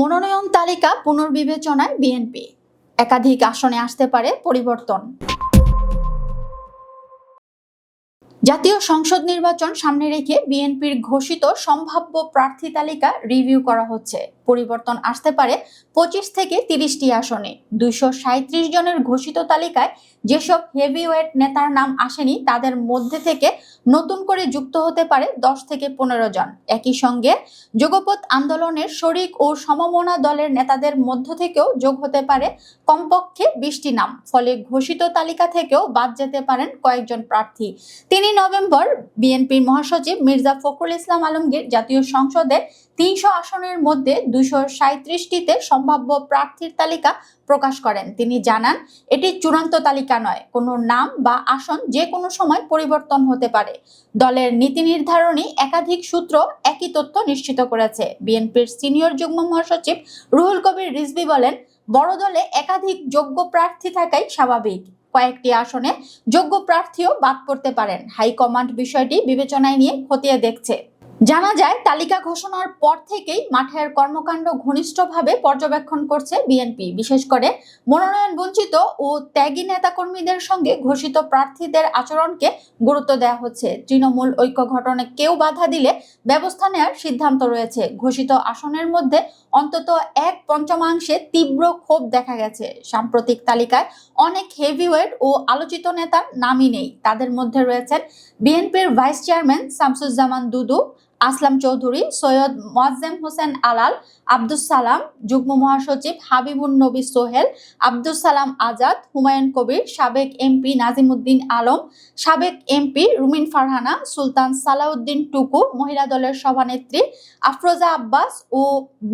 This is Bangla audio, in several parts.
মনোনয়ন তালিকা পুনর্বিবেচনায় বিএনপি। একাধিক আসনে আসতে পারে পরিবর্তন। জাতীয় সংসদ নির্বাচন সামনে রেখে বিএনপির ঘোষিত সম্ভাব্য প্রার্থী তালিকা রিভিউ করা হচ্ছে। পরিবর্তন আসতে পারে পঁচিশ থেকে তিরিশটি আসনে। দুইশো সাঁত্রিশ জনের ঘোষিত তালিকায় যেসব হেভিওয়েট নেতার নাম আসেনি, তাদের মধ্যে থেকে নতুন করে যুক্ত হতে পারে দশ থেকে পনেরো জন। একই সঙ্গে যোগপথ আন্দোলনের শরিক ও সমমনা দলের নেতাদের মধ্য থেকেও যোগ হতে পারে কমপক্ষে বিশটি নাম। ফলে ঘোষিত তালিকা থেকেও বাদ যেতে পারেন কয়েকজন প্রার্থী। তিন নভেম্বর বিএনপির মহাসচিব মির্জা ফখরুল ইসলাম আলমগীর জাতীয় সংসদে তিনশো আসনের মধ্যে দুশো সাঁত্রিশটিতে সম্ভাব্য প্রার্থীর তালিকা প্রকাশ করেন। তিনি জানান, এটি চূড়ান্ত তালিকা নয়, কোনো নাম বা আসন যে কোনো সময় পরিবর্তন হতে পারে। দলের নীতি নির্ধারণী একাধিক সূত্র একই তথ্য নিশ্চিত করেছে। বিএনপির সিনিয়র যুগ্ম মহাসচিব রুহুল কবির রিজভি বলেন, বড় দলে একাধিক যোগ্য প্রার্থী থাকাই স্বাভাবিক। কয়েকটি আসনে যোগ্য প্রার্থীও বাদ পড়তে পারেন। হাইকমান্ড বিষয়টি বিবেচনায় নিয়ে খতিয়ে দেখছে। জানা যায়, তালিকা ঘোষণার পর থেকেই মাঠের কর্মকাণ্ড ঘনিষ্ঠভাবে পর্যবেক্ষণ করছে বিএনপি। বিশেষ করে মনোনয়ন বঞ্চিত ও ত্যাগী নেতাকর্মীদের সঙ্গে ঘোষিত প্রার্থীদের আচরণকে গুরুত্ব দেওয়া হচ্ছে। তৃণমূল ঐক্য ঘটনে কেউ বাধা দিলে ব্যবস্থা নেওয়ার সিদ্ধান্ত রয়েছে। ঘোষিত আসনের মধ্যে অন্তত এক পঞ্চমাংশে তীব্র ক্ষোভ দেখা গেছে। সাম্প্রতিক তালিকায় অনেক হেভিওয়েট ও আলোচিত নেতার নামই নেই। তাদের মধ্যে রয়েছেন বিএনপির ভাইস চেয়ারম্যান শামসুজ্জামান দুদু আসলাম চৌধুরী, সৈয়দ মোয়াজ্জেম হোসেন আলাল, আব্দুস সালাম, যুগ্ম মহাসচিব হাবিবুন নবী সোহেল, আব্দুস সালাম আজাদ, হুমায়ুন কবির, সাবেক এমপি নাজিমুদ্দিন আলম, সাবেক এমপি রুমিন ফারহানা, সুলতান সালাউদ্দিন টুকু, মহিলা দলের সভানেত্রী আফরোজা আব্বাস ও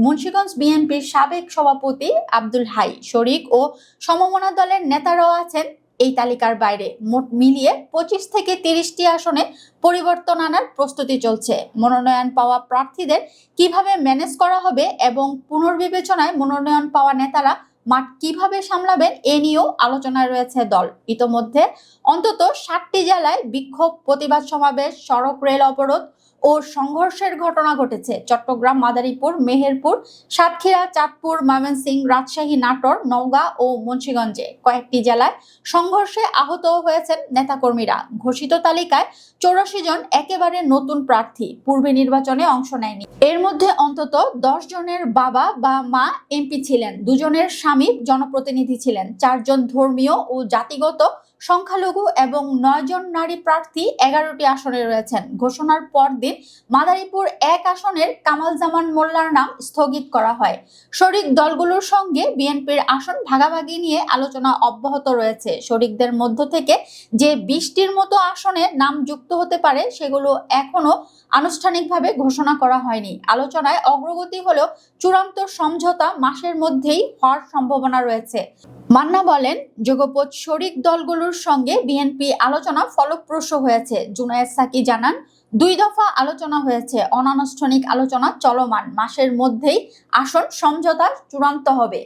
মুন্সীগঞ্জ বিএনপির সাবেক সভাপতি আব্দুল হাই শরিক ও সমমনা দলের নেতারাও আছেন। এই তালিকার বাইরে মোট মিলিয়ে পঁচিশ থেকে তিরিশটি আসনে পরিবর্তন আনার প্রস্তুতি চলছে। মনোনয়ন পাওয়া প্রার্থীদের কীভাবে ম্যানেজ করা হবে এবং পুনর্বিবেচনায় মনোনয়ন পাওয়া নেতারা মাঠ কীভাবে সামলাবেন এ নিয়েও আলোচনায় রয়েছে দল। ইতোমধ্যে অন্তত ষাটটি জেলায় বিক্ষোভ, প্রতিবাদ সমাবেশ, সড়ক রেল অবরোধ ও সংঘর্ষের ঘটনা ঘটেছে। চট্টগ্রাম, মাদারীপুর, মেহেরপুর, সাতক্ষীরা, চাঁদপুর, ময়মনসিংহ, রাজশাহী, নাটোর, নওগাঁ ও মুন্সিগঞ্জে। কয়েকটি জেলায় সংঘর্ষে আহত হয়েছেন নেতাকর্মীরা। ঘোষিত তালিকায় চৌরাশি জন একেবারে নতুন প্রার্থী। পূর্বে নির্বাচনে অংশ নেয়নি। এর মধ্যে অন্তত দশ জনের বাবা বা মা এমপি ছিলেন। দুজনের স্বামী জনপ্রতিনিধি ছিলেন। চারজন ধর্মীয় ও জাতিগত সংখ্যালঘু এবং নয়জন নারী প্রার্থী এগারোটি আসনে রয়েছেন। ঘোষণার পর দিন মাদারীপুর এক আসনের কামাল জামান মোল্লার নাম স্থগিত করা হয়। শরিক দলগুলোর সঙ্গে বিএনপির আসন ভাগাভাগি নিয়ে আলোচনা অব্যাহত রয়েছে। শরিকদের মধ্য থেকে যে বিশটির মতো আসনে নাম যুক্ত হতে পারে, সেগুলো এখনও আনুষ্ঠানিকভাবে ঘোষণা করা হয়নি। আলোচনায় অগ্রগতি হলেও চূড়ান্ত সমঝোতা মাসের মধ্যেই হওয়ার সম্ভাবনা রয়েছে। মান্না বলেন, যোগপথ শরিক দলগুলোর সঙ্গে বিএনপি আলোচনা ফলপ্রসূ হয়েছে। জুনায়েদ সাকি জানান, দুই দফা আলোচনা হয়েছে। অনানুষ্ঠানিক আলোচনা চলমান। মাসের মধ্যেই আসন সমঝোতা চূড়ান্ত হবে।